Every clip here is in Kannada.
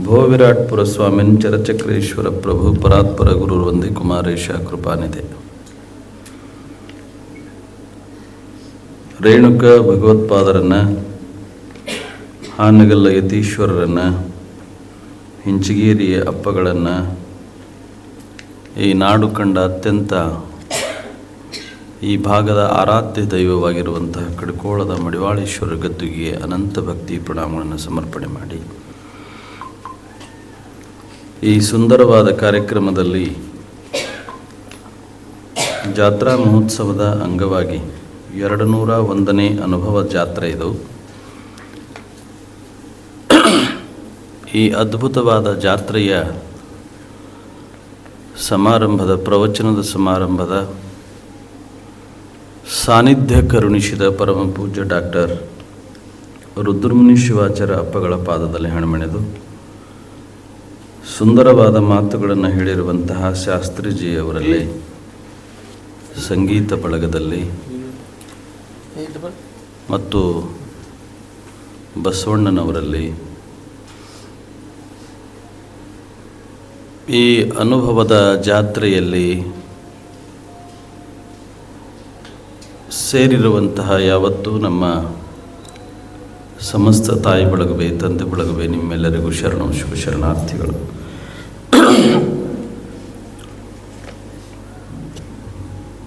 ಭೋ ವಿರಾಟ್ಪುರ ಸ್ವಾಮಿನ್ ಚರಚಕ್ರೇಶ್ವರ ಪ್ರಭು ಪರಾತ್ಪರ ಗುರು ವಂದೇ ಕುಮಾರೇಶ ಕೃಪಾನಿದೆ ರೇಣುಕ ಭಗವತ್ಪಾದರನ್ನು, ಹಾನಗಲ್ಲ ಯತೀಶ್ವರರನ್ನು, ಹಿಂಚಗೇರಿಯ ಅಪ್ಪಗಳನ್ನು, ಈ ನಾಡು ಕಂಡ ಅತ್ಯಂತ ಈ ಭಾಗದ ಆರಾಧ್ಯ ದೈವವಾಗಿರುವಂತಹ ಕಡ್ಕೋಳದ ಮಡಿವಾಳೇಶ್ವರ ಗದ್ದುಗೆ ಅನಂತ ಭಕ್ತಿ ಪ್ರಣಾಮಗಳನ್ನು ಸಮರ್ಪಣೆ ಮಾಡಿ. ಈ ಸುಂದರವಾದ ಕಾರ್ಯಕ್ರಮದಲ್ಲಿ ಜಾತ್ರಾ ಮಹೋತ್ಸವದ ಅಂಗವಾಗಿ ಎರಡು ನೂರ ಒಂದನೇ ಅನುಭವ ಜಾತ್ರೆ ಇದು. ಈ ಅದ್ಭುತವಾದ ಜಾತ್ರೆಯ ಸಮಾರಂಭದ, ಪ್ರವಚನದ ಸಮಾರಂಭದ ಸಾನ್ನಿಧ್ಯ ಕರುಣಿಸಿದ ಪರಮ ಪೂಜ್ಯ ಡಾಕ್ಟರ್ ರುದ್ರಮುನಿ ಶಿವಾಚಾರ್ಯ ಅಪ್ಪಗಳ ಪಾದದಲ್ಲಿ ಹಣಮೆಣೆದು ಸುಂದರವಾದ ಮಾತುಗಳನ್ನು ಹೇಳಿರುವಂತಹ ಶಾಸ್ತ್ರಿಜಿಯವರಲ್ಲಿ ಸಂಗೀತ ಬಳಗದಲ್ಲಿ ಮತ್ತು ಬಸವಣ್ಣನವರಲ್ಲಿ ಈ ಅನುಭವದ ಜಾತ್ರೆಯಲ್ಲಿ ಸೇರಿರುವಂತಹ ಯಾವತ್ತೂ ನಮ್ಮ ಸಮಸ್ತ ತಾಯಿ ಬಳಗವೇ, ತಂದೆ ಬಳಗವೇ, ನಿಮ್ಮೆಲ್ಲರಿಗೂ ಶರಣ, ಶುಭ ಶರಣಾರ್ಥಿಗಳು.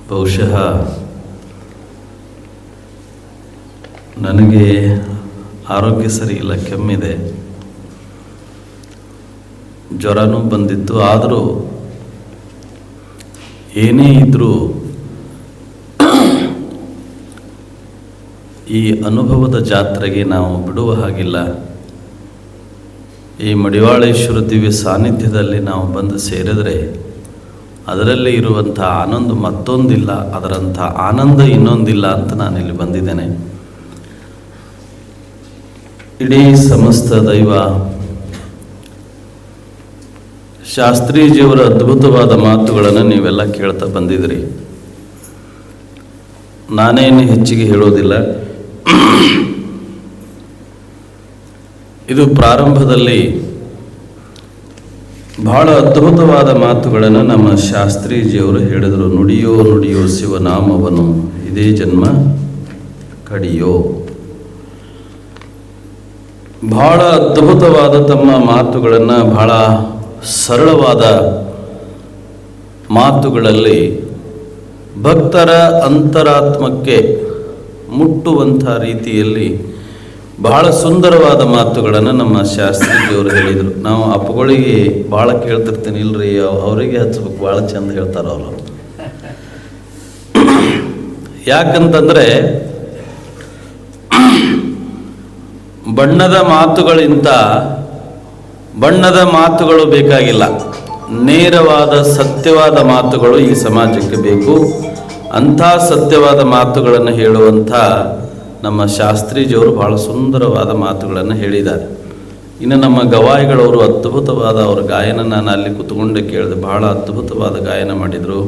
ಬಹುಶಃ ನನಗೆ ಆರೋಗ್ಯ ಸರಿ ಇಲ್ಲ, ಕೆಮ್ಮಿದೆ. ಜ್ವರನೂ ಬಂದಿತ್ತು, ಆದರೂ ಏನೇ ಇದ್ದರೂ ಈ ಅನುಭವದ ಜಾತ್ರೆಗೆ ನಾವು ಬಿಡುವ ಹಾಗಿಲ್ಲ. ಈ ಮಡಿವಾಳೇಶ್ವರ ದಿವ್ಯ ಸಾನ್ನಿಧ್ಯದಲ್ಲಿ ನಾವು ಬಂದು ಸೇರಿದರೆ ಅದರಲ್ಲಿ ಇರುವಂಥ ಆನಂದ ಮತ್ತೊಂದಿಲ್ಲ, ಅದರಂಥ ಆನಂದ ಇನ್ನೊಂದಿಲ್ಲ ಅಂತ ನಾನು ಇಲ್ಲಿ ಬಂದಿದ್ದೇನೆ. ಇಡೀ ಸಮಸ್ತ ದೈವ ಶಾಸ್ತ್ರೀಜಿಯವರ ಅದ್ಭುತವಾದ ಮಾತುಗಳನ್ನು ನೀವೆಲ್ಲ ಕೇಳ್ತಾ ಬಂದಿದ್ರಿ ನಾನೇನು ಹೆಚ್ಚಿಗೆ ಹೇಳೋದಿಲ್ಲ. ಇದು ಪ್ರಾರಂಭದಲ್ಲಿ ಬಹಳ ಅದ್ಭುತವಾದ ಮಾತುಗಳನ್ನು ನಮ್ಮ ಶಾಸ್ತ್ರೀಜಿಯವರು ಹೇಳಿದರು. ನುಡಿಯೋ ನುಡಿಯೋ ಶಿವನಾಮವನು, ಇದೇ ಜನ್ಮ, ಕಡಿಯೋ. ಬಹಳ ಅದ್ಭುತವಾದ ತಮ್ಮ ಮಾತುಗಳನ್ನು ಬಹಳ ಸರಳವಾದ ಮಾತುಗಳಲ್ಲಿ ಭಕ್ತರ ಅಂತರಾತ್ಮಕ್ಕೆ ಮುಟ್ಟುವಂಥ ರೀತಿಯಲ್ಲಿ ಬಹಳ ಸುಂದರವಾದ ಮಾತುಗಳನ್ನು ನಮ್ಮ ಶಾಸ್ತ್ರಿಜಿಯವರು ಹೇಳಿದರು. ನಾವು ಅಪ್ಪಗಳಿಗೆ ಭಾಳ ಕೇಳ್ತಿರ್ತೀನಿ ಇಲ್ರಿ ಅವರಿಗೆ ಹಚ್ಬೇಕು ಭಾಳ ಚಂದ ಹೇಳ್ತಾರೆ ಅವರು. ಯಾಕಂತಂದರೆ, ಬಣ್ಣದ ಮಾತುಗಳಿಂತ ಬಣ್ಣದ ಮಾತುಗಳು ಬೇಕಾಗಿಲ್ಲ. ನೇರವಾದ, ಸತ್ಯವಾದ ಮಾತುಗಳು ಈ ಸಮಾಜಕ್ಕೆ ಬೇಕು. ಅಂಥ ಸತ್ಯವಾದ ಮಾತುಗಳನ್ನು ಹೇಳುವಂಥ ನಮ್ಮ ಶಾಸ್ತ್ರೀಜಿಯವರು ಬಹಳ ಸುಂದರವಾದ ಮಾತುಗಳನ್ನು ಹೇಳಿದ್ದಾರೆ. ಇನ್ನು ನಮ್ಮ ಗವಾಯಿಗಳವರು ಅದ್ಭುತವಾದ ಅವರ ಗಾಯನ ನಾನು ಅಲ್ಲಿ ಕುತ್ಕೊಂಡೆ ಕೇಳಿದೆ. ಬಹಳ ಅದ್ಭುತವಾದ ಗಾಯನ ಮಾಡಿದರು.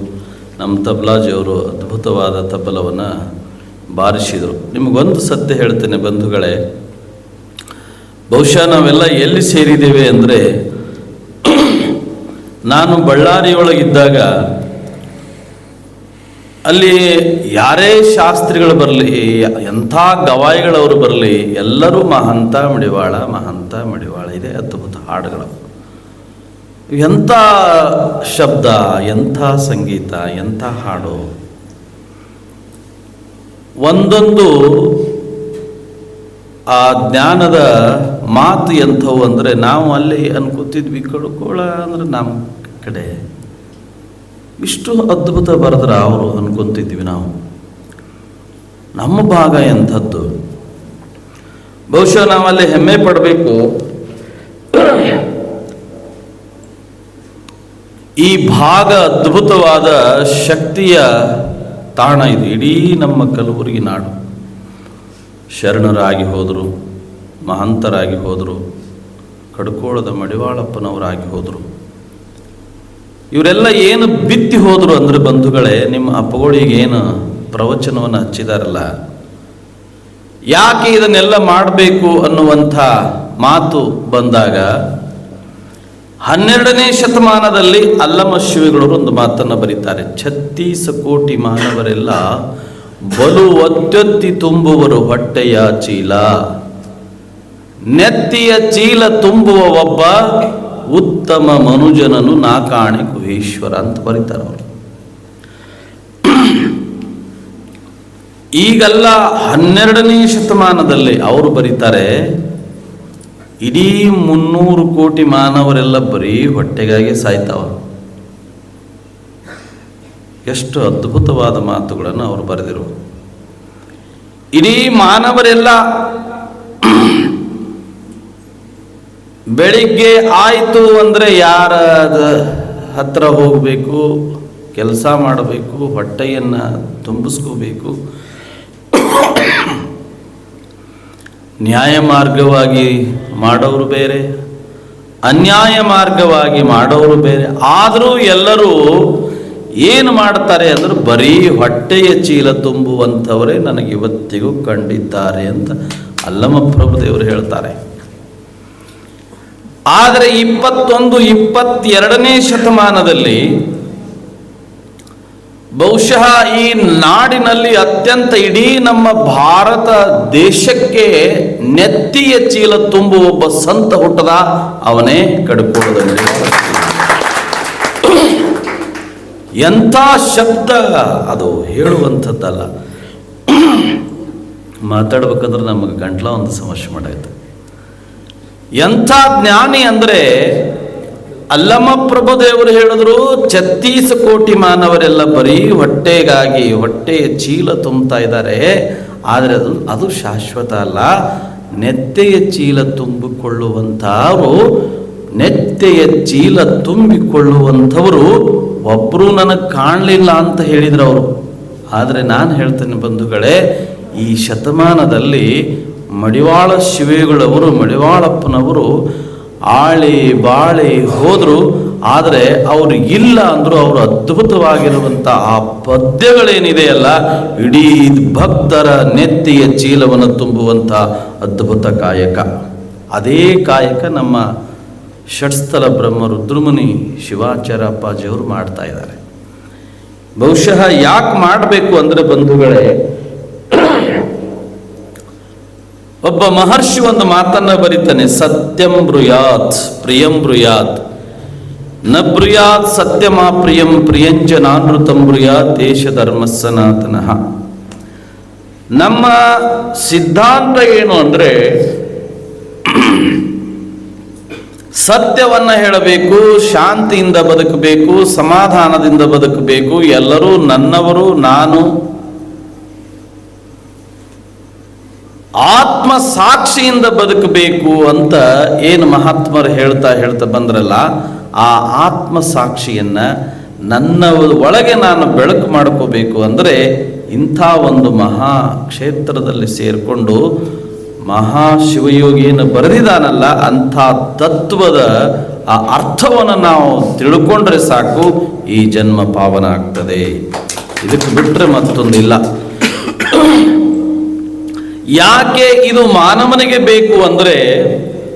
ನಮ್ಮ ತಬ್ಲಾಜಿಯವರು ಅದ್ಭುತವಾದ ತಬಲವನ್ನು ಬಾರಿಸಿದರು. ನಿಮಗೊಂದು ಸತ್ಯ ಹೇಳ್ತೇನೆ ಬಂಧುಗಳೇ. ಬಹುಶಃ ನಾವೆಲ್ಲ ಎಲ್ಲಿ ಸೇರಿದ್ದೇವೆ ಅಂದರೆ ನಾನು ಬಳ್ಳಾರಿಯೊಳಗಿದ್ದಾಗ ಅಲ್ಲಿ ಯಾರೇ ಶಾಸ್ತ್ರಿಗಳು ಬರಲಿ, ಎಂಥ ಗವಾಯಿಗಳವರು ಬರಲಿ, ಎಲ್ಲರೂ ಮಹಂತ ಮಡಿವಾಳ ಮಹಂತ ಮಡಿವಾಳ, ಇದೆ ಅದ್ಭುತ ಹಾಡುಗಳು. ಎಂಥ ಶಬ್ದ, ಎಂಥ ಸಂಗೀತ, ಎಂಥ ಹಾಡು? ಒಂದೊಂದು ಆ ಜ್ಞಾನದ ಮಾತು ಎಂಥವು ಅಂದರೆ ನಾವು ಅಲ್ಲಿ ಅನ್ಕೋತಿದ್ವಿ ಕಡ್ಕೋಳ ಅಂದ್ರೆ ನಮ್ಮ ಕಡೆ. ಇಷ್ಟು ಅದ್ಭುತ ಬರೆದ್ರ ಅವರು ಅನ್ಕೊಂತಿದ್ವಿ ನಾವು. ನಮ್ಮ ಭಾಗ ಎಂಥದ್ದು? ಬಹುಶಃ ನಾವಲ್ಲಿ ಹೆಮ್ಮೆ ಪಡಬೇಕು. ಈ ಭಾಗ ಅದ್ಭುತವಾದ ಶಕ್ತಿಯ ತಾಣ ಇದು. ಇಡೀ ನಮ್ಮ ಕಲಬುರಗಿ ನಾಡು. ಶರಣರಾಗಿ ಹೋದರು, ಮಹಂತರಾಗಿ ಹೋದರು, ಕಡ್ಕೋಳದ ಮಡಿವಾಳಪ್ಪನವರಾಗಿ ಹೋದರು. ಇವರೆಲ್ಲ ಏನು ಬಿತ್ತಿ ಹೋದರು ಅಂದರೆ ಬಂಧುಗಳೇ, ನಿಮ್ಮ ಅಪ್ಪಗಳಿಗೆ ಏನು ಪ್ರವಚನವನ್ನು ಹಚ್ಚಿದಾರಲ್ಲ? ಯಾಕೆ ಇದನ್ನೆಲ್ಲ ಮಾಡಬೇಕು ಅನ್ನುವಂಥ ಮಾತು ಬಂದಾಗ, ಹನ್ನೆರಡನೇ ಶತಮಾನದಲ್ಲಿ ಅಲ್ಲಮ ಶಿವಿಗಳವರು ಒಂದು ಮಾತನ್ನು ಬರೀತಾರೆ. ಛತ್ತೀಸ ಕೋಟಿ ಮಾನವರೆಲ್ಲ ಬಲು ಒತ್ತೊತ್ತಿ ತುಂಬುವರು ಹೊಟ್ಟೆಯ ಚೀಲ. ನೆತ್ತಿಯ ಚೀಲ ತುಂಬುವ ಒಬ್ಬ ಉತ್ತಮ ಮನುಜನನು ನಾಕಾಣೆ ಕುಹೇಶ್ವರ ಅಂತ ಬರೀತಾರೆ ಅವರು. ಈಗಲ್ಲ ಹನ್ನೆರಡನೇ ಶತಮಾನದಲ್ಲಿ ಅವರು ಬರೀತಾರೆ, ಇಡೀ ಮುನ್ನೂರು ಕೋಟಿ ಮಾನವರೆಲ್ಲ ಬರೀ ಹೊಟ್ಟೆಗಾಗಿ ಸಾಯ್ತಾವ ಎಷ್ಟು ಅದ್ಭುತವಾದ ಮಾತುಗಳನ್ನು ಅವರು ಬರೆದಿರು ಇಡೀ ಮಾನವರೆಲ್ಲ ಬೆಳಿಗ್ಗೆ ಆಯಿತು ಅಂದರೆ ಯಾರ ಹತ್ರ ಹೋಗಬೇಕು, ಕೆಲಸ ಮಾಡಬೇಕು, ಹೊಟ್ಟೆಯನ್ನು ತುಂಬಿಸ್ಕೋಬೇಕು. ನ್ಯಾಯ ಮಾರ್ಗವಾಗಿ ಮಾಡೋರು ಬೇರೆ, ಅನ್ಯಾಯ ಮಾರ್ಗವಾಗಿ ಮಾಡೋರು ಬೇರೆ. ಆದರೂ ಎಲ್ಲರೂ ಏನು ಮಾಡ್ತಾರೆ ಅಂದರೆ ಬರೀ ಹೊಟ್ಟೆಯ ಚೀಲ ತುಂಬುವಂಥವರೇ ನನಗೆ ಇವತ್ತಿಗೂ ಕಂಡಿದ್ದಾರೆ ಅಂತ ಅಲ್ಲಮ ಪ್ರಭುದೇವರು ಹೇಳ್ತಾರೆ. ಆದರೆ ಇಪ್ಪತ್ತೊಂದು, ಇಪ್ಪತ್ತೆರಡನೇ ಶತಮಾನದಲ್ಲಿ ಬಹುಶಃ ಈ ನಾಡಿನಲ್ಲಿ ಅತ್ಯಂತ ಇಡೀ ನಮ್ಮ ಭಾರತ ದೇಶಕ್ಕೆ ನೆತ್ತಿಯ ಚೀಲ ತುಂಬುವ ಒಬ್ಬ ಸಂತ ಹುಟ್ಟದ ಅವನೇ ಕಡುಕೋಳದಲ್ಲಿ ಎಂಥ ಶಬ್ದ ಅದು ಹೇಳುವಂಥದ್ದಲ್ಲ. ಮಾತಾಡ್ಬೇಕಂದ್ರೆ ನಮಗೆ ಗಂಟ್ಲ ಒಂದು ಸಮಸ್ಯೆ ಮಾಡಾಯ್ತು. ಎಂಥ ಜ್ಞಾನಿ ಅಂದರೆ ಅಲ್ಲಮ ಪ್ರಭುದೇವರು ಹೇಳಿದ್ರು, ಛತ್ತೀಸ್ ಕೋಟಿ ಮಾನವರೆಲ್ಲ ಬರೀ ಹೊಟ್ಟೆಗಾಗಿ ಹೊಟ್ಟೆಯ ಚೀಲ ತುಂಬ್ತಾ ಇದ್ದಾರೆ. ಆದರೆ ಅದು ಅದು ಶಾಶ್ವತ ಅಲ್ಲ. ನೆತ್ತೆಯ ಚೀಲ ತುಂಬಿಕೊಳ್ಳುವಂಥವರು, ನೆತ್ತೆಯ ಚೀಲ ತುಂಬಿಕೊಳ್ಳುವಂಥವರು ಒಬ್ಬರು ನನಗೆ ಕಾಣಲಿಲ್ಲ ಅಂತ ಹೇಳಿದ್ರು ಅವರು. ಆದರೆ ನಾನು ಹೇಳ್ತೇನೆ ಬಂಧುಗಳೇ, ಈ ಶತಮಾನದಲ್ಲಿ ಮಡಿವಾಳ ಶಿವೆಗಳವರು, ಮಡಿವಾಳಪ್ಪನವರು ಆಳಿ ಬಾಳಿ ಹೋದರು. ಆದರೆ ಅವರು ಇಲ್ಲ ಅಂದರೂ ಅವರು ಅದ್ಭುತವಾಗಿರುವಂಥ ಆ ಪದ್ಯಗಳೇನಿದೆಯಲ್ಲ ಇಡೀ ಭಕ್ತರ ನೆತ್ತಿಯ ಚೀಲವನ್ನು ತುಂಬುವಂಥ ಅದ್ಭುತ ಕಾಯಕ. ಅದೇ ಕಾಯಕ ನಮ್ಮ ಷಟ್ಸ್ಥಲ ಬ್ರಹ್ಮ ರುದ್ರಮುನಿ ಶಿವಾಚಾರ್ಯ ಅಪ್ಪಾಜಿಯವರು ಮಾಡ್ತಾ ಇದ್ದಾರೆ. ಬಹುಶಃ ಯಾಕೆ ಮಾಡಬೇಕು ಅಂದರೆ ಬಂಧುಗಳೇ ಒಬ್ಬ ಮಹರ್ಷಿ ಒಂದು ಮಾತನ್ನ ಬರೀತಾನೆ, ಸತ್ಯಂ ಬ್ರುಯಾತ್, ಪ್ರಿಯಂ ಬ್ರುಯಾತ್. ನ ಬ್ರುಯಾತ್ ಸತ್ಯಮಾ ಪ್ರಿಯಂ ಪ್ರಿಯಂಜನಾನೃತಂ ಬ್ರುಯಾತ್ ದೇಶ ಧರ್ಮ ಸನಾತನಃ. ನಮ್ಮ ಸಿದ್ಧಾಂತ ಏನು ಅಂದ್ರೆ, ಸತ್ಯವನ್ನ ಹೇಳಬೇಕು, ಶಾಂತಿಯಿಂದ ಬದುಕಬೇಕು, ಸಮಾಧಾನದಿಂದ ಬದುಕಬೇಕು, ಎಲ್ಲರೂ ನನ್ನವರು, ನಾನು ಆತ್ಮ ಸಾಕ್ಷಿಯಿಂದ ಬದುಕಬೇಕು ಅಂತ ಏನು ಮಹಾತ್ಮರು ಹೇಳ್ತಾ ಹೇಳ್ತಾ ಬಂದ್ರಲ್ಲ, ಆ ಆತ್ಮ ಸಾಕ್ಷಿಯನ್ನ ನನ್ನ ಒಳಗೆ ನಾನು ಬೆಳಕು ಮಾಡ್ಕೋಬೇಕು ಅಂದರೆ ಇಂಥ ಒಂದು ಮಹಾ ಕ್ಷೇತ್ರದಲ್ಲಿ ಸೇರಿಕೊಂಡು ಮಹಾ ಶಿವಯೋಗಿಯನ್ನು ಬರೆದಿದ್ದಾನಲ್ಲ, ಅಂಥ ತತ್ವದ ಆ ಅರ್ಥವನ್ನು ನಾವು ತಿಳ್ಕೊಂಡ್ರೆ ಸಾಕು, ಈ ಜನ್ಮ ಪಾವನ ಆಗ್ತದೆ. ಇದಕ್ಕೆ ಬಿಟ್ಟರೆ ಮತ್ತೊಂದಿಲ್ಲ. ಯಾಕೆ ಇದು ಮಾನವನಿಗೆ ಬೇಕು ಅಂದರೆ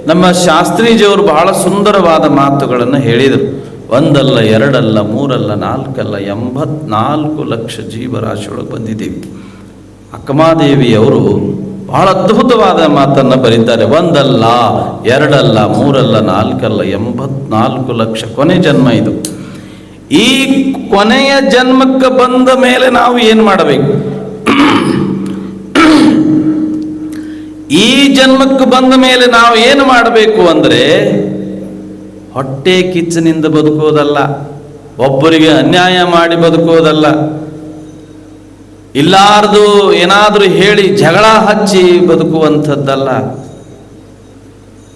ನಮ್ಮ ಶಾಸ್ತ್ರೀಜಿಯವರು ಬಹಳ ಸುಂದರವಾದ ಮಾತುಗಳನ್ನು ಹೇಳಿದರು. ಒಂದಲ್ಲ, ಎರಡಲ್ಲ, ಮೂರಲ್ಲ, ನಾಲ್ಕಲ್ಲ, ಎಂಬತ್ನಾಲ್ಕು ಲಕ್ಷ ಜೀವರಾಶಿಯೊಳಗೆ ಬಂದಿದ್ದೀವಿ. ಅಕ್ಕಮಾದೇವಿಯವರು ಬಹಳ ಅದ್ಭುತವಾದ ಮಾತನ್ನು ಬರೀತಾರೆ. ಒಂದಲ್ಲ, ಎರಡಲ್ಲ, ಮೂರಲ್ಲ, ನಾಲ್ಕಲ್ಲ, ಎಂಬತ್ನಾಲ್ಕು ಲಕ್ಷ ಕೊನೆ ಜನ್ಮ ಇದು. ಈ ಕೊನೆಯ ಜನ್ಮಕ್ಕೆ ಬಂದ ಮೇಲೆ ನಾವು ಏನು ಮಾಡಬೇಕು? ಈ ಜನ್ಮಕ್ಕೆ ಬಂದ ಮೇಲೆ ನಾವು ಏನು ಮಾಡಬೇಕು ಅಂದರೆ ಹೊಟ್ಟೆ ಕಿಚ್ಚಿನಿಂದ ಬದುಕೋದಲ್ಲ ಒಬ್ಬರಿಗೆ ಅನ್ಯಾಯ ಮಾಡಿ ಬದುಕೋದಲ್ಲ ಇಲ್ಲಾರ್ದು ಏನಾದರೂ ಹೇಳಿ ಜಗಳ ಹಚ್ಚಿ ಬದುಕುವಂಥದ್ದಲ್ಲ.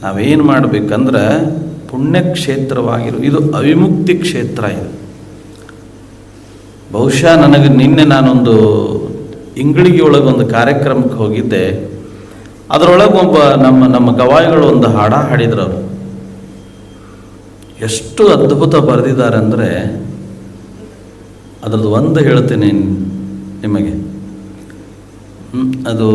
ನಾವೇನು ಮಾಡಬೇಕಂದ್ರೆ ಪುಣ್ಯಕ್ಷೇತ್ರವಾಗಿರು, ಇದು ಅವಿಮುಕ್ತಿ ಕ್ಷೇತ್ರ ಇದು. ಬಹುಶಃ ನನಗೆ ನಿನ್ನೆ ನಾನೊಂದು ಇಂಗಳಿಗೆ ಒಳಗೊಂದು ಕಾರ್ಯಕ್ರಮಕ್ಕೆ ಹೋಗಿದ್ದೆ. ಅದರೊಳಗೆ ಒಬ್ಬ ನಮ್ಮ ನಮ್ಮ ಗವಾಯಿಗಳು ಒಂದು ಹಾಡ ಹಾಡಿದ್ರು ಅವರು. ಎಷ್ಟು ಅದ್ಭುತ ಬರೆದಿದ್ದಾರೆ ಅಂದರೆ ಅದರದ್ದು ಒಂದು ಹೇಳ್ತೀನಿ ನಿಮಗೆ. ಅದು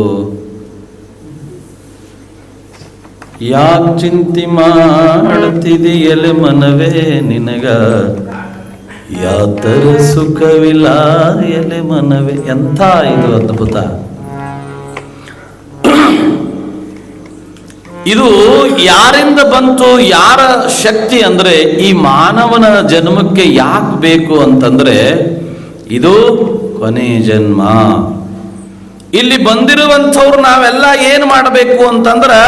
ಯಾಕ್ ಚಿಂತಿ ಮಾಡ್ತಿದೆಯಲೆ ಮನವೇ ನಿನಗ? ಯಾತರ ಸುಖವಿಲ್ಲ ಎಲೆ ಮನವೇ? ಎಂಥ ಇದು ಅದ್ಭುತ. ಇದು ಯಾರಿಂದ ಬಂತು, ಯಾರ ಶಕ್ತಿ ಅಂದ್ರೆ ಈ ಮಾನವನ ಜನ್ಮಕ್ಕೆ ಯಾಕೆ ಬೇಕು ಅಂತಂದ್ರೆ ಇದು ಕೊನೆ ಜನ್ಮ. ಇಲ್ಲಿ ಬಂದಿರುವಂಥವ್ರು ನಾವೆಲ್ಲ ಏನು ಮಾಡಬೇಕು ಅಂತಂದ್ರೆ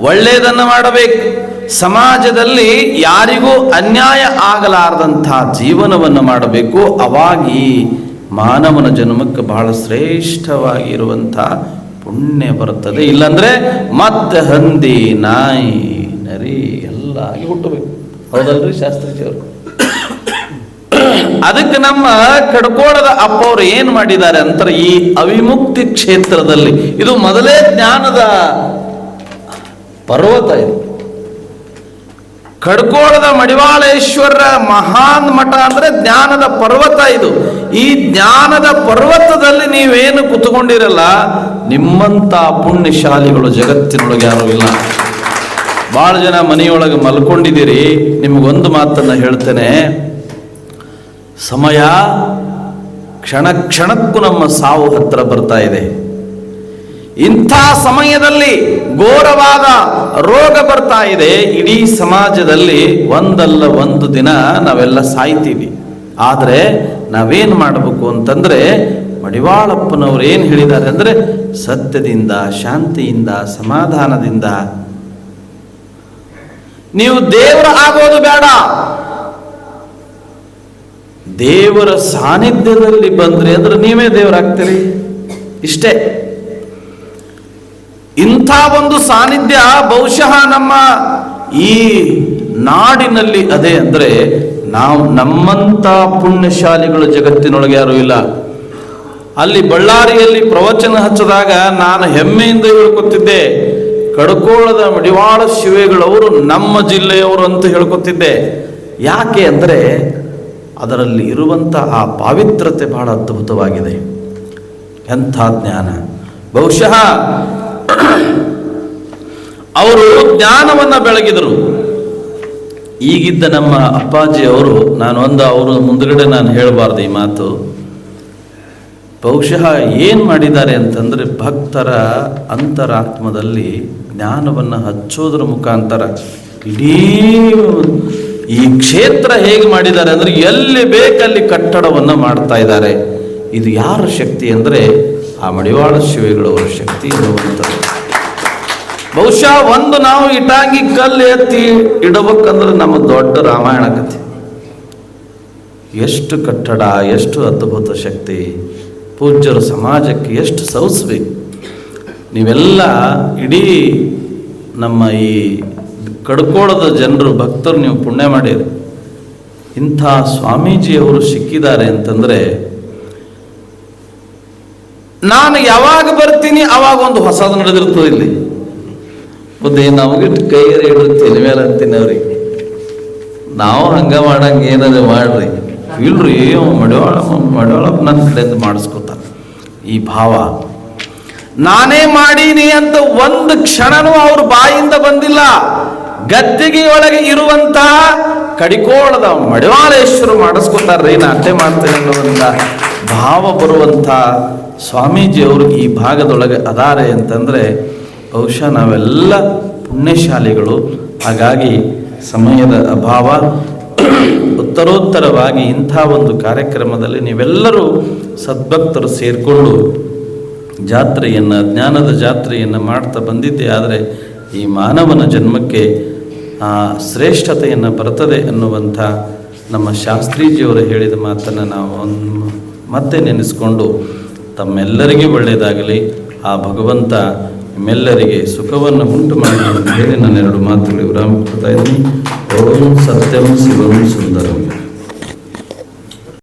ಒಳ್ಳೆಯದನ್ನು ಮಾಡಬೇಕು. ಸಮಾಜದಲ್ಲಿ ಯಾರಿಗೂ ಅನ್ಯಾಯ ಆಗಲಾರದಂಥ ಜೀವನವನ್ನು ಮಾಡಬೇಕು. ಅವಾಗಿ ಮಾನವನ ಜನ್ಮಕ್ಕೆ ಬಹಳ ಶ್ರೇಷ್ಠವಾಗಿರುವಂಥ ಪುಣ್ಯ ಬರುತ್ತದೆ. ಇಲ್ಲಂದ್ರೆ ಮತ್ತೆ ಹಂದಿ ನಾಯಿ ನರಿ ಎಲ್ಲ ಆಗಿ ಹುಟ್ಟಬೇಕು. ಹೌದಲ್ರಿ ಶಾಸ್ತ್ರೀಜಿಯವರು? ಅದಕ್ಕೆ ನಮ್ಮ ಕಡ್ಕೋಳದ ಅಪ್ಪ ಅವರು ಏನ್ ಮಾಡಿದ್ದಾರೆ ಅಂತಾರೆ, ಈ ಅವಿಮುಕ್ತಿ ಕ್ಷೇತ್ರದಲ್ಲಿ. ಇದು ಮೊದಲೇ ಜ್ಞಾನದ ಪರ್ವತ ಇದು. ಕಡ್ಕೋಳದ ಮಡಿವಾಳೇಶ್ವರ ಮಹಾನ್ ಮಠ ಅಂದ್ರೆ ಜ್ಞಾನದ ಪರ್ವತ ಇದು. ಈ ಜ್ಞಾನದ ಪರ್ವತದಲ್ಲಿ ನೀವೇನು ಕುತ್ಕೊಂಡಿರಲ್ಲ, ನಿಮ್ಮಂತ ಪುಣ್ಯಶಾಲಿಗಳು ಜಗತ್ತಿನೊಳಗೆ ಯಾರು ಇಲ್ಲ. ಬಹಳ ಜನ ಮನೆಯೊಳಗೆ ಮಲ್ಕೊಂಡಿದ್ದೀರಿ. ನಿಮಗೊಂದು ಮಾತನ್ನ ಹೇಳ್ತೇನೆ. ಸಮಯ ಕ್ಷಣ ಕ್ಷಣಕ್ಕೂ ನಮ್ಮ ಸಾವು ಹತ್ತಿರ ಬರ್ತಾ ಇದೆ. ಇಂಥ ಸಮಯದಲ್ಲಿ ಘೋರವಾದ ರೋಗ ಬರ್ತಾ ಇದೆ. ಇಡೀ ಸಮಾಜದಲ್ಲಿ ಒಂದಲ್ಲ ಒಂದು ದಿನ ನಾವೆಲ್ಲ ಸಾಯ್ತೀವಿ. ಆದರೆ ನಾವೇನ್ ಮಾಡಬೇಕು ಅಂತಂದ್ರೆ ಮಡಿವಾಳಪ್ಪನವ್ರು ಏನು ಹೇಳಿದ್ದಾರೆ ಅಂದ್ರೆ ಸತ್ಯದಿಂದ, ಶಾಂತಿಯಿಂದ, ಸಮಾಧಾನದಿಂದ. ನೀವು ದೇವರ ಆಗೋದು ಬೇಡ. ದೇವರ ಸಾನ್ನಿಧ್ಯದಲ್ಲಿ ಬಂದ್ರಿ ಅಂದ್ರೆ ನೀವೇ ದೇವರಾಗ್ತೀರಿ. ಇಷ್ಟೇ. ಇಂಥ ಒಂದು ಸಾನ್ನಿಧ್ಯ ಬಹುಶಃ ನಮ್ಮ ಈ ನಾಡಿನಲ್ಲಿ ಅದೇ ಅಂದ್ರೆ ನಾವು ನಮ್ಮಂತ ಪುಣ್ಯಶಾಲಿಗಳು ಜಗತ್ತಿನೊಳಗೆ ಯಾರು ಇಲ್ಲ. ಅಲ್ಲಿ ಬಳ್ಳಾರಿಯಲ್ಲಿ ಪ್ರವಚನ ಹಚ್ಚಿದಾಗ ನಾನು ಹೆಮ್ಮೆಯಿಂದ ಹೇಳ್ಕೊತಿದ್ದೆ, ಕಡ್ಕೋಳದ ಮಡಿವಾಳ ಶಿವೆಗಳವರು ನಮ್ಮ ಜಿಲ್ಲೆಯವರು ಅಂತ ಹೇಳ್ಕೊತಿದ್ದೆ. ಯಾಕೆ ಅಂದರೆ ಅದರಲ್ಲಿ ಇರುವಂಥ ಆ ಪಾವಿತ್ರತೆ ಬಹಳ ಅದ್ಭುತವಾಗಿದೆ. ಎಂಥ ಜ್ಞಾನ. ಬಹುಶಃ ಅವರು ಜ್ಞಾನವನ್ನು ಬೆಳಗಿದರು. ಈಗಿದ್ದ ನಮ್ಮ ಅಪ್ಪಾಜಿ ಅವರು, ನಾನು ಒಂದು ಅವರು ಮುಂದುಗಡೆ ನಾನು ಹೇಳಬಾರ್ದು ಈ ಮಾತು. ಬಹುಶಃ ಏನು ಮಾಡಿದ್ದಾರೆ ಅಂತಂದ್ರೆ ಭಕ್ತರ ಅಂತರಾತ್ಮದಲ್ಲಿ ಜ್ಞಾನವನ್ನು ಹಚ್ಚೋದ್ರ ಮುಖಾಂತರ ಇಡೀ ಈ ಕ್ಷೇತ್ರ ಹೇಗೆ ಮಾಡಿದ್ದಾರೆ ಅಂದ್ರೆ ಎಲ್ಲಿ ಬೇಕಲ್ಲಿ ಕಟ್ಟಡವನ್ನು ಮಾಡ್ತಾ ಇದ್ದಾರೆ. ಇದು ಯಾರ ಶಕ್ತಿ ಅಂದ್ರೆ ಆ ಮಡಿವಾಳ ಶಿವೆಗಳವರ ಶಕ್ತಿ ಇರುವಂಥದ್ದು ಬಹುಶಃ ಒಂದು ನಾವು ಇಟಾಗಿ ಕಲ್ಲು ಎತ್ತಿ ಇಡಬೇಕಂದ್ರೆ ನಮ್ಮ ದೊಡ್ಡ ರಾಮಾಯಣ ಕಥೆ. ಎಷ್ಟು ಕಟ್ಟಡ, ಎಷ್ಟು ಅದ್ಭುತ ಶಕ್ತಿ, ಪೂಜ್ಯರು ಸಮಾಜಕ್ಕೆ ಎಷ್ಟು ಸೌಸ್ಬೇಕು ನೀವೆಲ್ಲ ಇಡೀ ನಮ್ಮ ಈ ಕಡ್ಕೋಳದ ಜನರು, ಭಕ್ತರು ನೀವು ಪುಣ್ಯ ಮಾಡಿರಿ. ಇಂಥ ಸ್ವಾಮೀಜಿಯವರು ಸಿಕ್ಕಿದ್ದಾರೆ ಅಂತಂದ್ರೆ ನಾನು ಯಾವಾಗ ಬರ್ತೀನಿ, ಅವಾಗ ಒಂದು ಹೊಸದು ನಡೆದಿರ್ತದೆ ಇಲ್ಲಿ. ಬುದ್ಧಿ ನಮಗಿಟ್ಟು ಕೈಯಲ್ಲಿ ಇಡುತ್ತೆ ಮೇಲೆ ಅಂತೀನಿ ಅವ್ರಿಗೆ ನಾವು ಹಂಗ ಮಾಡಂಗ ಏನಾದ್ರು ಮಾಡ್ರಿ. ಇಲ್ರಿ ಮಡೋಳ ಮಡೋಳಪ್ಪ ನನ್ನ ಕಡೆಯಿಂದ ಮಾಡಿಸ್ಕೊತಾನೆ. ಈ ಭಾವ. ನಾನೇ ಮಾಡೀನಿ ಅಂತ ಒಂದು ಕ್ಷಣನೂ ಅವ್ರ ಬಾಯಿಂದ ಬಂದಿಲ್ಲ. ಗದ್ದಿಗೆಯೊಳಗೆ ಇರುವಂತಹ ಕಡಿಕೋಳದ ಮಡಿವಾಲೇಶ್ವರು ಮಾಡಿಸ್ಕೊತಾರ್ರಿ ನಾ ಅಟ್ಟೆ ಮಾಡ್ತೇನೆ ಅನ್ನೋದ್ರಿಂದ ಭಾವ ಬರುವಂಥ ಸ್ವಾಮೀಜಿಯವರು ಈ ಭಾಗದೊಳಗೆ ಅದಾರೆ ಅಂತಂದರೆ ಬಹುಶಃ ನಾವೆಲ್ಲ ಪುಣ್ಯಶಾಲಿಗಳು. ಹಾಗಾಗಿ ಸಮಯದ ಅಭಾವ. ಉತ್ತರೋತ್ತರವಾಗಿ ಇಂಥ ಒಂದು ಕಾರ್ಯಕ್ರಮದಲ್ಲಿ ನೀವೆಲ್ಲರೂ ಸದ್ಭಕ್ತರು ಸೇರಿಕೊಂಡು ಜಾತ್ರೆಯನ್ನು, ಜ್ಞಾನದ ಜಾತ್ರೆಯನ್ನು ಮಾಡ್ತಾ ಬಂದಿದ್ದೆ. ಆದರೆ ಈ ಮಾನವನ ಜನ್ಮಕ್ಕೆ ಆ ಶ್ರೇಷ್ಠತೆಯನ್ನು ಬರ್ತದೆ ಅನ್ನುವಂಥ ನಮ್ಮ ಶಾಸ್ತ್ರೀಜಿಯವರು ಹೇಳಿದ ಮಾತನ್ನು ನಾವು ಮತ್ತೆ ನೆನೆಸ್ಕೊಂಡು ತಮ್ಮೆಲ್ಲರಿಗೂ ಒಳ್ಳೆಯದಾಗಲಿ. ಆ ಭಗವಂತ ನಿಮ್ಮೆಲ್ಲರಿಗೆ ಸುಖವನ್ನು ಉಂಟು ಮಾಡಿ ಅಂತ ಹೇಳಿ ನನ್ನ ಎರಡು ಮಾತುಗಳು ವಿರಾಮ ಕೊಡ್ತಾ ಇದ್ದೀನಿ. ಓಂ ಸತ್ಯಂ ಶಿವಂ ಸುಂದರಂ.